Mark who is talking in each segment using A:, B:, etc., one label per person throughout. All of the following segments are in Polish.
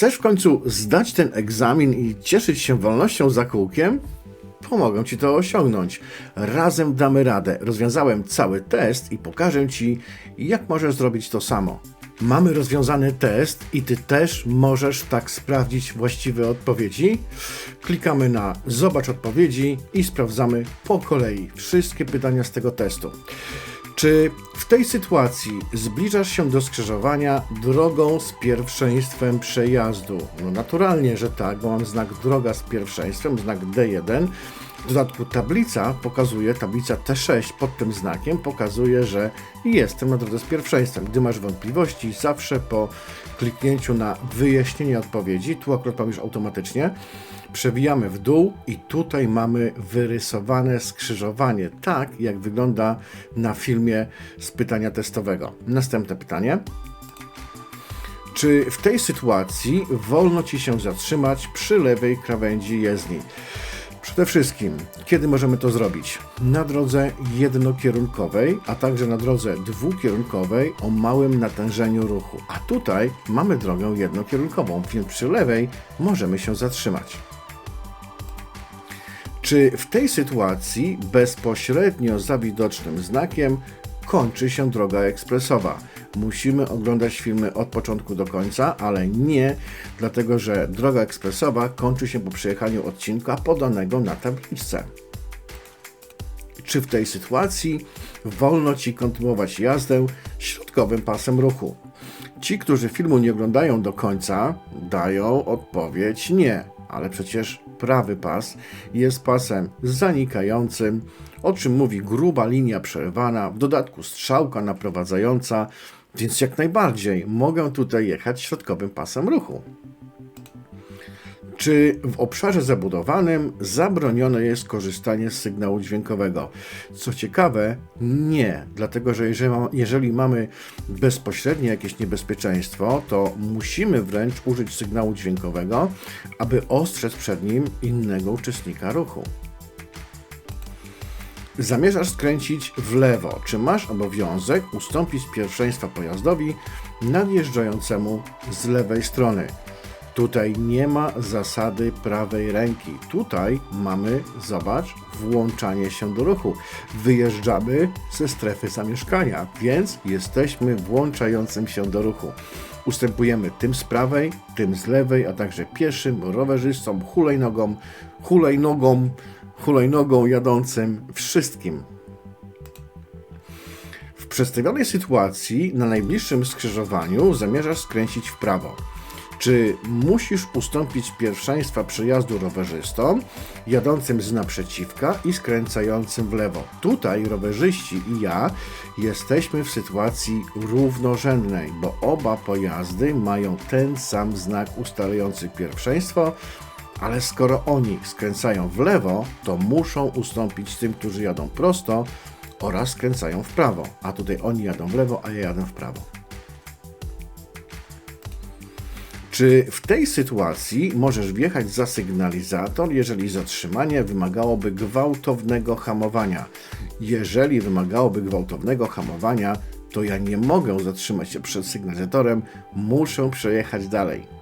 A: Chcesz w końcu zdać ten egzamin i cieszyć się wolnością za kółkiem? Pomogę Ci to osiągnąć. Razem damy radę. Rozwiązałem cały test i pokażę Ci, jak możesz zrobić to samo. Mamy rozwiązany test i Ty też możesz tak sprawdzić właściwe odpowiedzi. Klikamy na Zobacz odpowiedzi i sprawdzamy po kolei wszystkie pytania z tego testu. Czy w tej sytuacji zbliżasz się do skrzyżowania drogą z pierwszeństwem przejazdu? No naturalnie, że tak, bo mam znak droga z pierwszeństwem, znak D1. W dodatku tablica pokazuje, tablica T6 pod tym znakiem pokazuje, że jestem na drodze z pierwszeństwem. Gdy masz wątpliwości, zawsze po kliknięciu na wyjaśnienie odpowiedzi, tu akurat mam już automatycznie, przewijamy w dół i tutaj mamy wyrysowane skrzyżowanie, tak jak wygląda na filmie z pytania testowego. Następne pytanie. Czy w tej sytuacji wolno Ci się zatrzymać przy lewej krawędzi jezdni? Przede wszystkim, kiedy możemy to zrobić? Na drodze jednokierunkowej, a także na drodze dwukierunkowej o małym natężeniu ruchu. A tutaj mamy drogę jednokierunkową, więc przy lewej możemy się zatrzymać. Czy w tej sytuacji bezpośrednio za widocznym znakiem kończy się droga ekspresowa? Musimy oglądać filmy od początku do końca, ale nie, dlatego że droga ekspresowa kończy się po przejechaniu odcinka podanego na tabliczce. Czy w tej sytuacji wolno Ci kontynuować jazdę środkowym pasem ruchu? Ci, którzy filmu nie oglądają do końca, dają odpowiedź nie, ale przecież prawy pas jest pasem zanikającym, o czym mówi gruba linia przerwana, w dodatku strzałka naprowadzająca, więc jak najbardziej mogę tutaj jechać środkowym pasem ruchu. Czy w obszarze zabudowanym zabronione jest korzystanie z sygnału dźwiękowego? Co ciekawe, nie, dlatego że jeżeli, jeżeli, mamy bezpośrednie jakieś niebezpieczeństwo, to musimy wręcz użyć sygnału dźwiękowego, aby ostrzec przed nim innego uczestnika ruchu. Zamierzasz skręcić w lewo. Czy masz obowiązek ustąpić pierwszeństwa pojazdowi nadjeżdżającemu z lewej strony? Tutaj nie ma zasady prawej ręki. Tutaj mamy, zobacz, włączanie się do ruchu. Wyjeżdżamy ze strefy zamieszkania, więc jesteśmy włączającym się do ruchu. Ustępujemy tym z prawej, tym z lewej, a także pieszym, rowerzystom, hulajnogom, hulajnogom, hulajnogą jadącym, wszystkim. W przedstawionej sytuacji na najbliższym skrzyżowaniu zamierzasz skręcić w prawo. Czy musisz ustąpić pierwszeństwa przejazdu rowerzystom jadącym z naprzeciwka i skręcającym w lewo? Tutaj rowerzyści i ja jesteśmy w sytuacji równorzędnej, bo oba pojazdy mają ten sam znak ustalający pierwszeństwo, ale skoro oni skręcają w lewo, to muszą ustąpić tym, którzy jadą prosto oraz skręcają w prawo. A tutaj oni jadą w lewo, a ja jadę w prawo. Czy w tej sytuacji możesz wjechać za sygnalizator, jeżeli zatrzymanie wymagałoby gwałtownego hamowania? Jeżeli wymagałoby gwałtownego hamowania, to ja nie mogę zatrzymać się przed sygnalizatorem, muszę przejechać dalej.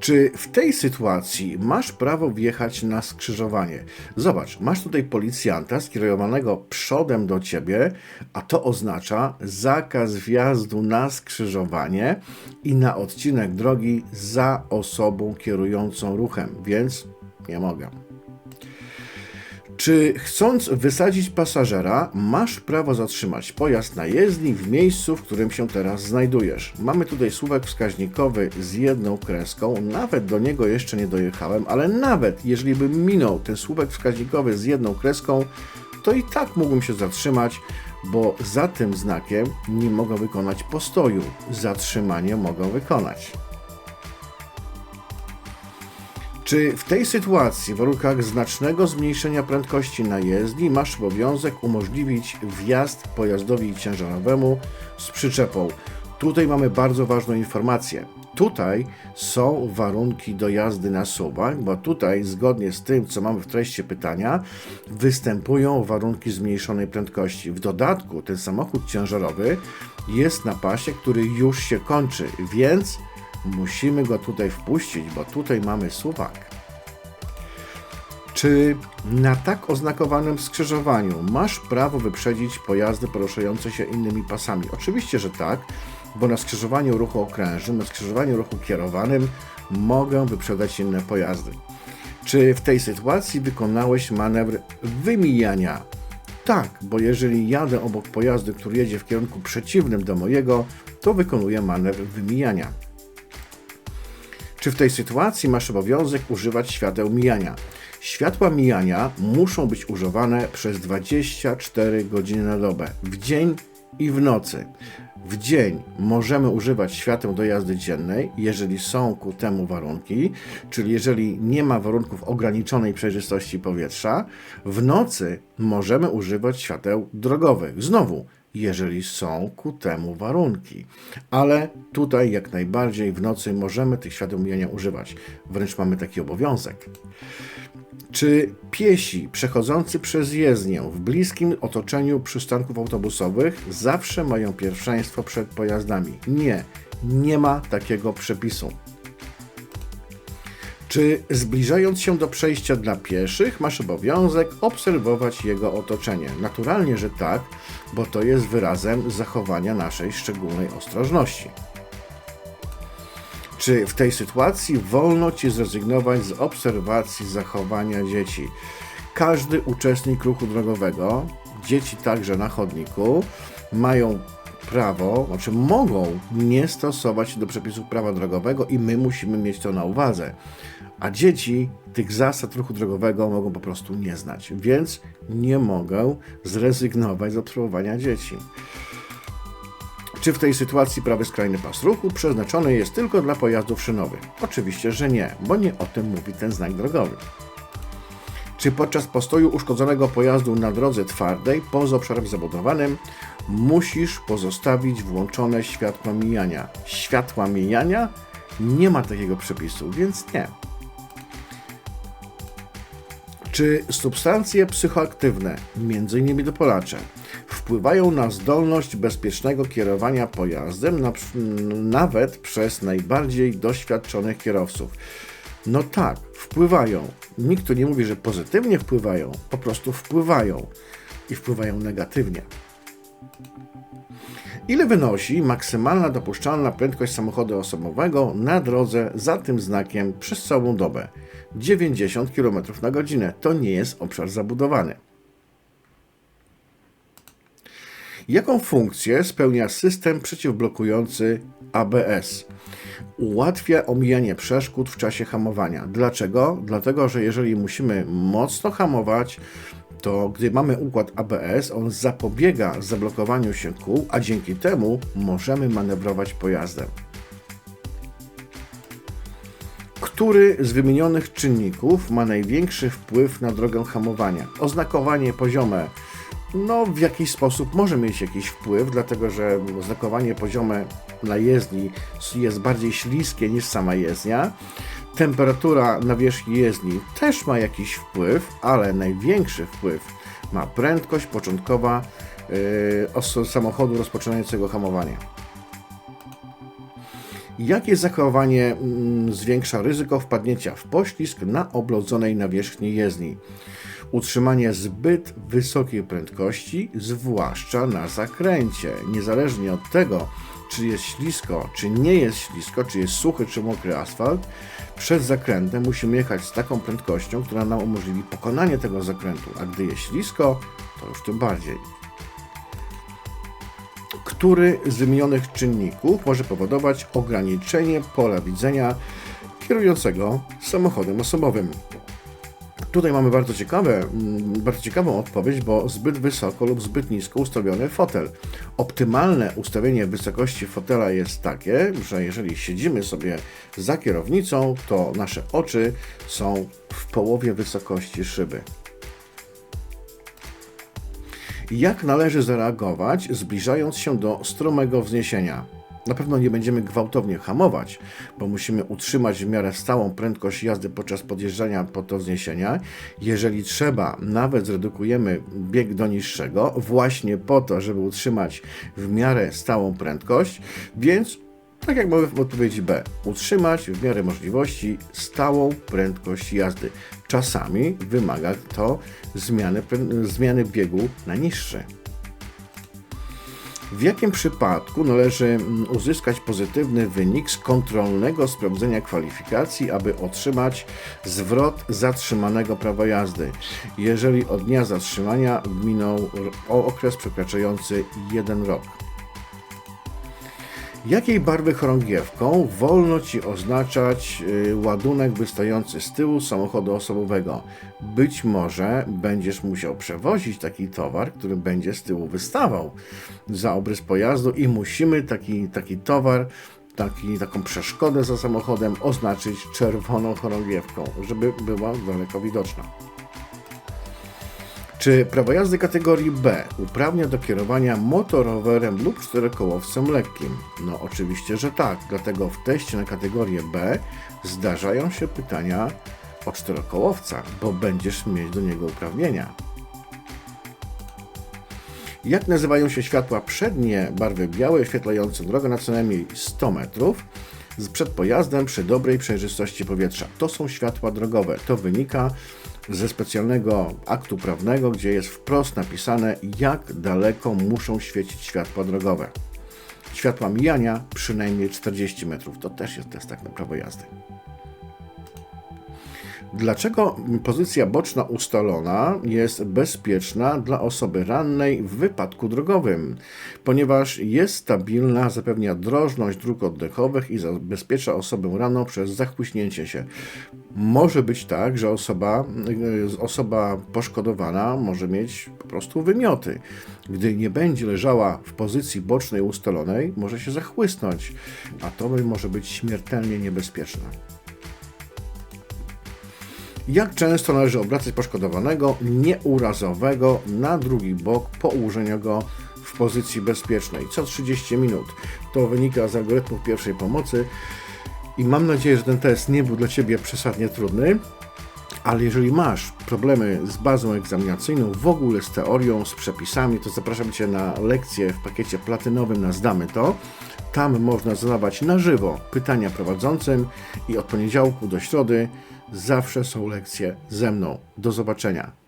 A: Czy w tej sytuacji masz prawo wjechać na skrzyżowanie? Zobacz, masz tutaj policjanta skierowanego przodem do ciebie, a to oznacza zakaz wjazdu na skrzyżowanie i na odcinek drogi za osobą kierującą ruchem, więc nie mogę. Czy chcąc wysadzić pasażera, masz prawo zatrzymać pojazd na jezdni w miejscu, w którym się teraz znajdujesz? Mamy tutaj słówek wskaźnikowy z jedną kreską, nawet do niego jeszcze nie dojechałem, ale nawet jeżeli bym minął ten słówek wskaźnikowy z jedną kreską, to i tak mógłbym się zatrzymać, bo za tym znakiem nie mogę wykonać postoju. Zatrzymanie mogę wykonać. Czy w tej sytuacji, w warunkach znacznego zmniejszenia prędkości na jezdni, masz obowiązek umożliwić wjazd pojazdowi ciężarowemu z przyczepą? Tutaj mamy bardzo ważną informację. Tutaj są warunki do jazdy na suwak, bo tutaj, zgodnie z tym, co mamy w treści pytania, występują warunki zmniejszonej prędkości. W dodatku, ten samochód ciężarowy jest na pasie, który już się kończy, więc Musimy go tutaj wpuścić, bo tutaj mamy suwak. Czy na tak oznakowanym skrzyżowaniu masz prawo wyprzedzić pojazdy poruszające się innymi pasami? Oczywiście, że tak, bo na skrzyżowaniu ruchu okrężnym, na skrzyżowaniu ruchu kierowanym mogę wyprzedzać inne pojazdy. Czy w tej sytuacji wykonałeś manewr wymijania? Tak, bo jeżeli jadę obok pojazdu, który jedzie w kierunku przeciwnym do mojego, to wykonuję manewr wymijania. Czy w tej sytuacji masz obowiązek używać świateł mijania? Światła mijania muszą być używane przez 24 godziny na dobę, w dzień i w nocy. W dzień możemy używać świateł do jazdy dziennej, jeżeli są ku temu warunki, czyli jeżeli nie ma warunków ograniczonej przejrzystości powietrza. W nocy możemy używać świateł drogowych. Znowu, jeżeli są ku temu warunki. Ale tutaj jak najbardziej w nocy możemy tych świateł mijania używać. Wręcz mamy taki obowiązek. Czy piesi przechodzący przez jezdnię w bliskim otoczeniu przystanków autobusowych zawsze mają pierwszeństwo przed pojazdami? Nie, nie ma takiego przepisu. Czy zbliżając się do przejścia dla pieszych, masz obowiązek obserwować jego otoczenie? Naturalnie, że tak, bo to jest wyrazem zachowania naszej szczególnej ostrożności. Czy w tej sytuacji wolno ci zrezygnować z obserwacji zachowania dzieci? Każdy uczestnik ruchu drogowego, dzieci także na chodniku, mają prawo, znaczy mogą nie stosować się do przepisów prawa drogowego i my musimy mieć to na uwadze. A dzieci tych zasad ruchu drogowego mogą po prostu nie znać, więc nie mogę zrezygnować z obserwowania dzieci. Czy w tej sytuacji prawy skrajny pas ruchu przeznaczony jest tylko dla pojazdów szynowych? Oczywiście, że nie, bo nie o tym mówi ten znak drogowy. Czy podczas postoju uszkodzonego pojazdu na drodze twardej poza obszarem zabudowanym musisz pozostawić włączone światła mijania? Światła mijania? Nie ma takiego przepisu, więc nie. Czy substancje psychoaktywne, m.in. dopalacze, wpływają na zdolność bezpiecznego kierowania pojazdem, na, nawet przez najbardziej doświadczonych kierowców? No tak, wpływają. Nikt tu nie mówi, że pozytywnie wpływają, po prostu wpływają i wpływają negatywnie. Ile wynosi maksymalna dopuszczalna prędkość samochodu osobowego na drodze za tym znakiem przez całą dobę? 90 km na godzinę. To nie jest obszar zabudowany. Jaką funkcję spełnia system przeciwblokujący ABS? Ułatwia omijanie przeszkód w czasie hamowania. Dlaczego? Dlatego, że jeżeli musimy mocno hamować, to gdy mamy układ ABS, on zapobiega zablokowaniu się kół, a dzięki temu możemy manewrować pojazdem. Który z wymienionych czynników ma największy wpływ na drogę hamowania? Oznakowanie poziome no, w jakiś sposób może mieć jakiś wpływ, dlatego że oznakowanie poziome na jezdni jest bardziej śliskie niż sama jezdnia. Temperatura na wierzchni jezdni też ma jakiś wpływ, ale największy wpływ ma prędkość początkowa yy, samochodu rozpoczynającego hamowanie. Jakie zachowanie mm, zwiększa ryzyko wpadnięcia w poślizg na oblodzonej nawierzchni jezdni? Utrzymanie zbyt wysokiej prędkości, zwłaszcza na zakręcie, niezależnie od tego, czy jest ślisko, czy nie jest ślisko, czy jest suchy, czy mokry asfalt, przed zakrętem musimy jechać z taką prędkością, która nam umożliwi pokonanie tego zakrętu, a gdy jest ślisko, to już tym bardziej. Który z wymienionych czynników może powodować ograniczenie pola widzenia kierującego samochodem osobowym? Tutaj mamy bardzo, ciekawe, mm, bardzo ciekawą odpowiedź, bo zbyt wysoko lub zbyt nisko ustawiony fotel. Optymalne ustawienie wysokości fotela jest takie, że jeżeli siedzimy sobie za kierownicą, to nasze oczy są w połowie wysokości szyby. Jak należy zareagować, zbliżając się do stromego wzniesienia? Na pewno nie będziemy gwałtownie hamować, bo musimy utrzymać w miarę stałą prędkość jazdy podczas podjeżdżania pod to wzniesienia. Jeżeli trzeba, nawet zredukujemy bieg do niższego, właśnie po to, żeby utrzymać w miarę stałą prędkość, więc Tak jak mamy w odpowiedzi B, utrzymać w miarę możliwości stałą prędkość jazdy. Czasami wymaga to zmiany, zmiany biegu na niższy. W jakim przypadku należy mm, uzyskać pozytywny wynik z kontrolnego sprawdzenia kwalifikacji, aby otrzymać zwrot zatrzymanego prawa jazdy, jeżeli od dnia zatrzymania minął okres przekraczający jeden rok? Jakiej barwy chorągiewką wolno Ci oznaczać y, ładunek wystający z tyłu samochodu osobowego? Być może będziesz musiał przewozić taki towar, który będzie z tyłu wystawał za obrys pojazdu i musimy taki, taki towar, taki, taką przeszkodę za samochodem oznaczyć czerwoną chorągiewką, żeby była daleko widoczna. Czy prawo jazdy kategorii B uprawnia do kierowania motorowerem lub czterokołowcem lekkim? No oczywiście, że tak, dlatego w teście na kategorię B zdarzają się pytania o czterokołowca, bo będziesz mieć do niego uprawnienia. Jak nazywają się światła przednie barwy białej, oświetlające drogę na co najmniej 100 metrów przed pojazdem przy dobrej przejrzystości powietrza? To są światła drogowe. To wynika ze specjalnego aktu prawnego, gdzie jest wprost napisane, jak daleko muszą świecić światła drogowe. Światła mijania przynajmniej 40 metrów. To też jest test tak na prawo jazdy. Dlaczego pozycja boczna ustalona jest bezpieczna dla osoby rannej w wypadku drogowym? Ponieważ jest stabilna, zapewnia drożność dróg oddechowych i zabezpiecza osobę ranną przez zachłyśnięcie się. Może być tak, że osoba, y, osoba poszkodowana może mieć po prostu wymioty. Gdy nie będzie leżała w pozycji bocznej ustalonej, może się zachłysnąć, a to może być śmiertelnie niebezpieczne. Jak często należy obracać poszkodowanego nieurazowego na drugi bok po ułożeniu go w pozycji bezpiecznej? Co 30 minut. To wynika z algorytmów pierwszej pomocy i mam nadzieję, że ten test nie był dla Ciebie przesadnie trudny. Ale jeżeli masz problemy z bazą egzaminacyjną, w ogóle z teorią, z przepisami, to zapraszam Cię na lekcję w pakiecie platynowym na Zdamy To. Tam można zadawać na żywo pytania prowadzącym i od poniedziałku do środy zawsze są lekcje ze mną. Do zobaczenia.